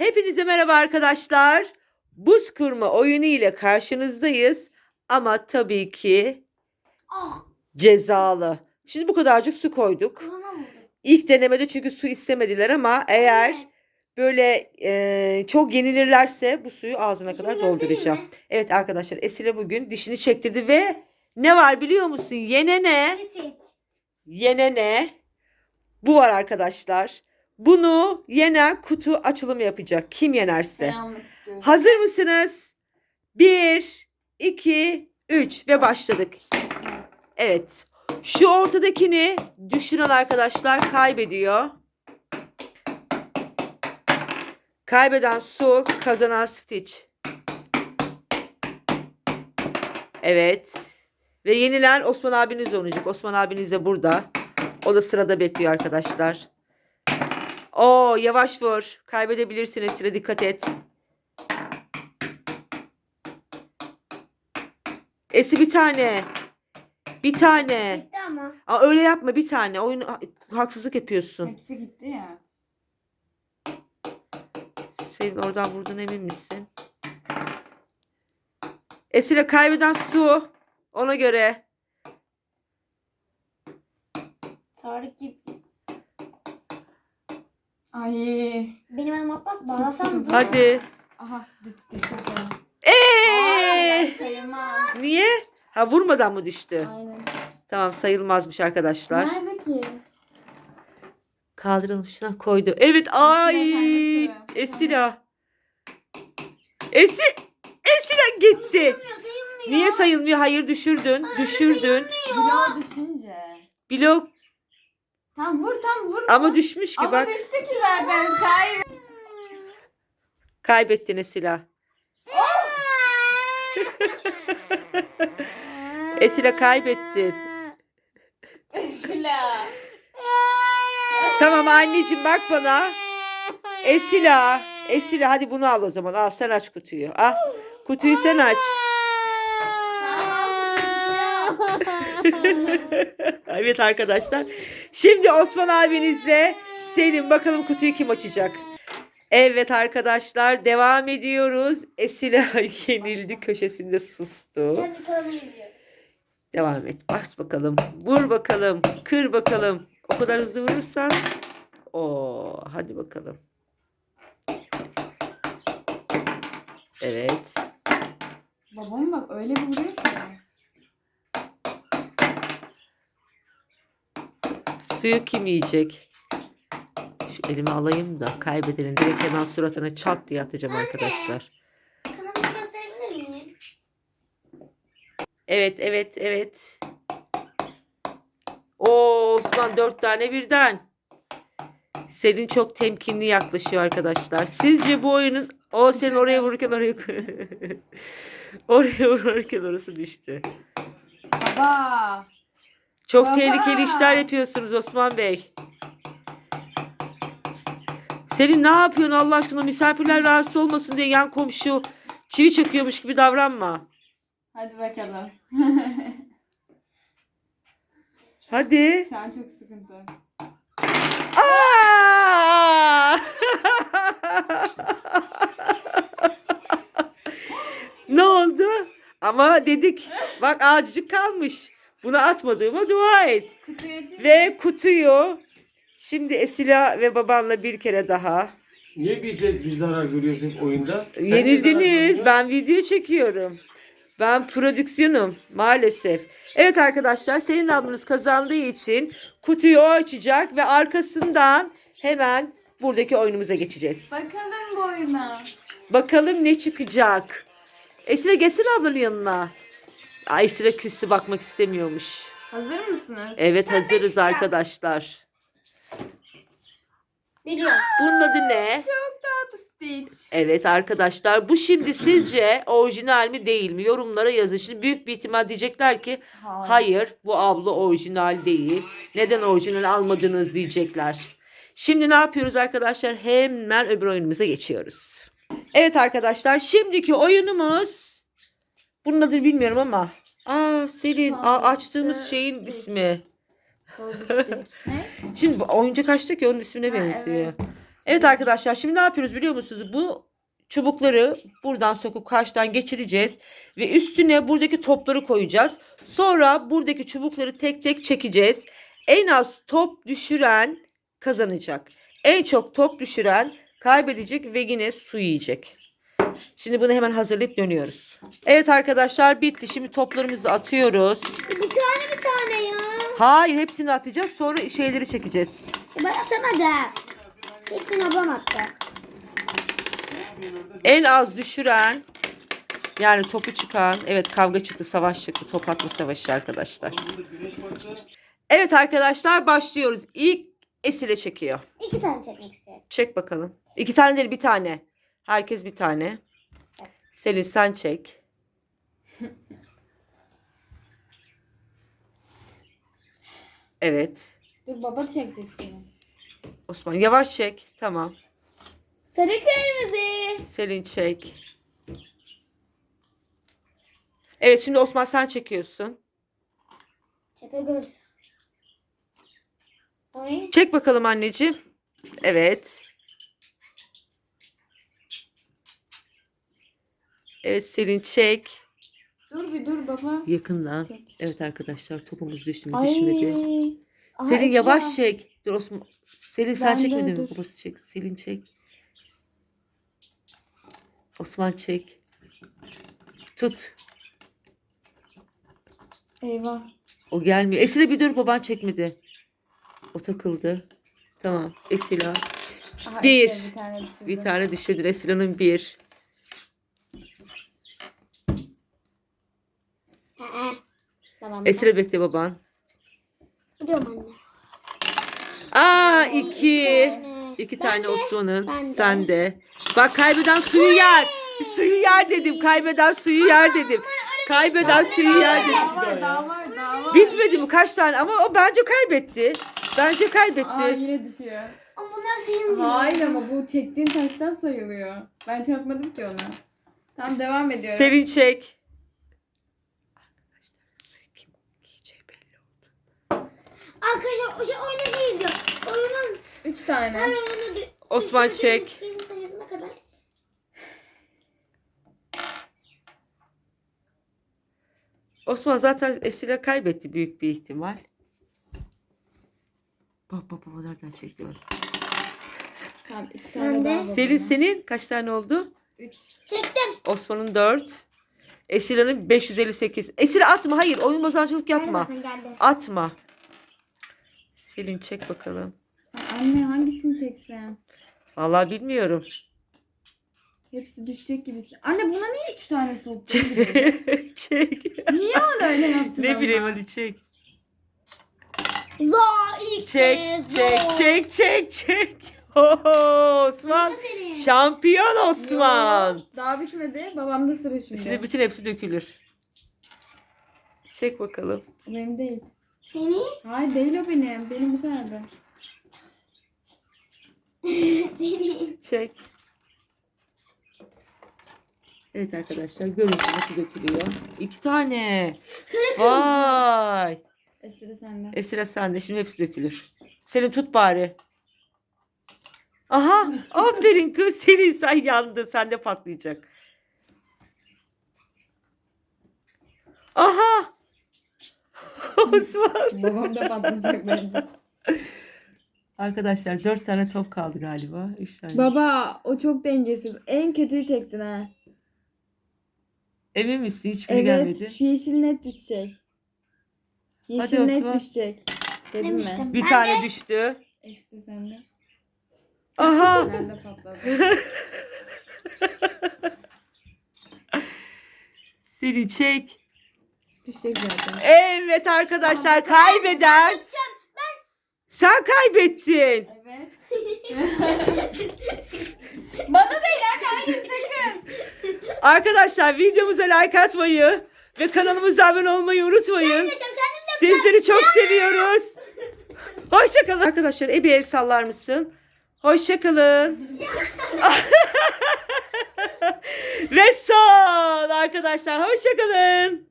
Hepinize merhaba arkadaşlar. Buz kırma oyunu ile karşınızdayız. Ama tabii ki Ah, cezalı. Şimdi bu kadarcık su koyduk. İlk denemede çünkü su istemediler ama eğer böyle e, çok yenilirlerse bu suyu ağzına kadar Şimdi dolduracağım. Evet arkadaşlar Esile bugün dişini çektirdi ve ne var biliyor musun? Yenene, yenene bu var arkadaşlar. Bunu yenen kutu açılımı yapacak. Kim yenerse. Hazır mısınız? 1, 2, 3 ve başladık. Evet. Şu ortadakini düşüren arkadaşlar kaybediyor. Kaybeden su, kazanan Stitch. Evet. Ve yenilen Osman abiniz olacak. Osman abiniz de burada. O da sırada bekliyor arkadaşlar. Oo yavaş vur. Kaybedebilirsiniz. Sıra dikkat et. Esi bir tane. Bir tane. Bitti ama. Aa, öyle yapma bir tane. Oyun ha- haksızlık yapıyorsun. Hepsi gitti ya. Senin oradan vurdun emin misin? Esile kaybeden su. Ona göre. Tarık gibi. Ay. Benim adım Abbas. Bağlasam mı? Hadi. Aha düştü düştü. Eee! Ay, sayılmaz. Niye? Ha vurmadan mı düştü? Aynen. Tamam sayılmazmış arkadaşlar. Nerede ki? Kaldıralım şuna koydu. Evet ay. Esila. Esi Esila gitti. Sayılmıyor. Niye sayılmıyor? Hayır düşürdün. Düşürdün. Bloğa düşünce. Blok Tam vur tam vur. ama düşmüş ki Ama bak. düştü ki zaten. Kay. Kaybettin Esila. Esila kaybettin. Silah. Tamam anneciğim bak bana. Esila. Esila hadi bunu al o zaman. Al sen aç kutuyu. Al. Kutuyu sen aç. evet arkadaşlar. Şimdi Osman abinizle Selim bakalım kutuyu kim açacak? Evet arkadaşlar devam ediyoruz. Esila yenildi köşesinde sustu. Devam et. Bas bakalım. Vur bakalım. Kır bakalım. O kadar hızlı vurursan. Oo, hadi bakalım. Evet. Babam bak öyle bir vuruyor ki. Suyu kim yiyecek? Şu elimi alayım da kaybedenin direkt hemen suratına çat diye atacağım arkadaşlar. Kanalımı gösterebilir miyim? Evet, evet, evet. Oo, Osman dört tane birden. Selin çok temkinli yaklaşıyor arkadaşlar. Sizce bu oyunun o senin oraya vururken oraya oraya vururken orası düştü. Baba. Çok Baba! tehlikeli işler yapıyorsunuz Osman Bey. Selin ne yapıyorsun Allah aşkına misafirler rahatsız olmasın diye yan komşu çivi çakıyormuş gibi davranma. Hadi bakalım. Hadi. Şu an çok sıkıntı. Aa! ne oldu? Ama dedik bak azıcık kalmış. Bunu atmadığıma dua et. Ve kutuyu şimdi Esila ve babanla bir kere daha. Niye bize bir zarar görüyorsun oyunda? Sen Yenildiniz. Ben video çekiyorum. Ben prodüksiyonum maalesef. Evet arkadaşlar senin ablanız kazandığı için kutuyu o açacak ve arkasından hemen buradaki oyunumuza geçeceğiz. Bakalım bu oyuna. Bakalım ne çıkacak. Esra geçsin ablanın yanına. Ay Esra küssü bakmak istemiyormuş. Hazır mısınız? Evet hazırız arkadaşlar. Biliyorum. Bunun adı ne? Çok tatlı Stitch. Evet arkadaşlar bu şimdi sizce orijinal mi değil mi? Yorumlara yazın. Şimdi büyük bir ihtimal diyecekler ki hayır bu abla orijinal değil. Neden orijinal almadınız diyecekler. Şimdi ne yapıyoruz arkadaşlar? Hemen öbür oyunumuza geçiyoruz. Evet arkadaşlar şimdiki oyunumuz bunun adını bilmiyorum ama Aa Selin aa, açtığımız şeyin ismi. Stick. Ne? Şimdi bu oyuncak açtık ya onun ismine Ha, benziyor. evet. Evet arkadaşlar şimdi ne yapıyoruz biliyor musunuz? Bu çubukları buradan sokup karşıdan geçireceğiz ve üstüne buradaki topları koyacağız. Sonra buradaki çubukları tek tek çekeceğiz. En az top düşüren kazanacak. En çok top düşüren kaybedecek ve yine su yiyecek. Şimdi bunu hemen hazırlayıp dönüyoruz. Evet arkadaşlar bitti. Şimdi toplarımızı atıyoruz. Bir tane bir tane ya. Hayır hepsini atacağız. Sonra şeyleri çekeceğiz. E ben atamadım. Hepsini ablam attı. En az düşüren yani topu çıkan evet kavga çıktı savaş çıktı top atma savaşı arkadaşlar. Evet arkadaşlar başlıyoruz. İlk Esile çekiyor. İki tane çekmek istiyorum. Çek bakalım. İki tane değil bir tane. Herkes bir tane. Selin sen çek. Evet. Dur baba çekecek şimdi. Osman yavaş çek. Tamam. Sarı kırmızı. Selin çek. Evet şimdi Osman sen çekiyorsun. Tepegöz. Oy. Çek bakalım anneciğim. Evet. Evet Selin çek. Dur bir dur baba. Yakından. Çek. Evet arkadaşlar topumuz düştü mü Ay. düşmedi. Aha, Selin Esra. yavaş çek. Dur Osman. Selin sen Ben de, çekmedin mi? dur. Babası çek. Selin çek. Osman çek. Tut. Eyvah. O gelmiyor. Esile bir dur baban çekmedi. O takıldı. Tamam. Esila. Aha, Bir. Esra bir tane düşürdü. Tane düşürdün. Esila'nın bir. Tamam. Esile bekle baban. Biliyorum anne. Aa iki. İki tane Osman'ın. Sen de. Bak kaybeden suyu yer. Suyu yer dedim. Kaybeden suyu yer dedim. Kaybeden suyu yer dedim. Daha var daha var daha var. Bitmedi mi kaç tane ama o bence kaybetti. Bence Aa kaybetti. yine düşüyor. Ama bunlar sayılmıyor. Hayır ama bu çektiğin taştan sayılıyor. Ben çakmadım ki onu. Tamam devam ediyorum. Selin çek. Arkadaşlar suyu kim giyeceği belli oldu. Arkadaşlar o şey oyunu şey izliyor. Oyunun Üç tane. her oyunu dü- Osman düşürdüğümüz çek. sayısına kadar. Osman zaten Esile kaybetti büyük bir ihtimal. Bak bak bak nereden çekti bak. Tamam iki Ben tane de. daha. Selin senin kaç tane oldu? Üç. Çektim. Osman'ın 4. Esile'nin 558. Esile atma hayır oyun bozancılık yapma. Zaten geldi. Atma. Selin çek bakalım. Anne hangisini çeksen? Vallahi bilmiyorum. Hepsi düşecek gibisin. Anne buna niye üç tane soktun? çek. niye onu öyle yaptın ne ama? bileyim hadi çek. Zo X Çek çek çek çek çek. Oho, Osman. Şampiyon Osman. Daha bitmedi. Babamda sıra şimdi. Şimdi bütün hepsi dökülür. Çek bakalım. Benim değil. Seni? Hayır değil o benim. Benim bu kadardı. Seni. Çek. Evet arkadaşlar görün nasıl dökülüyor. İki tane. Vay. Esra sende. Esra sende şimdi hepsi dökülür. Senin tut bari. Aha aferin kız senin sen yandın sende patlayacak. Aha. Osman. Babam da patlayacak bence. Arkadaşlar dört tane top kaldı galiba. Üç tane. Baba o çok dengesiz. En kötüyü çektin ha. Emin misin? Hiçbiri Evet gelmedi. şu yeşil net düşecek. Yeşil Hadi net Osman. düşecek. Dedim mi? Bir Ben tane düştü. Esra sende. Aha. Ben de patladı. Seni çek. Düşecek zaten. Evet arkadaşlar kaybeden. Sen kaybettin. Evet. Bana değil anne hayır sakın. Arkadaşlar videomuza like atmayı ve kanalımıza abone olmayı unutmayın. Sizleri çok seviyoruz. Hoşçakalın. Arkadaşlar Ebi el sallar mısın? Hoşçakalın. ve son arkadaşlar hoşçakalın.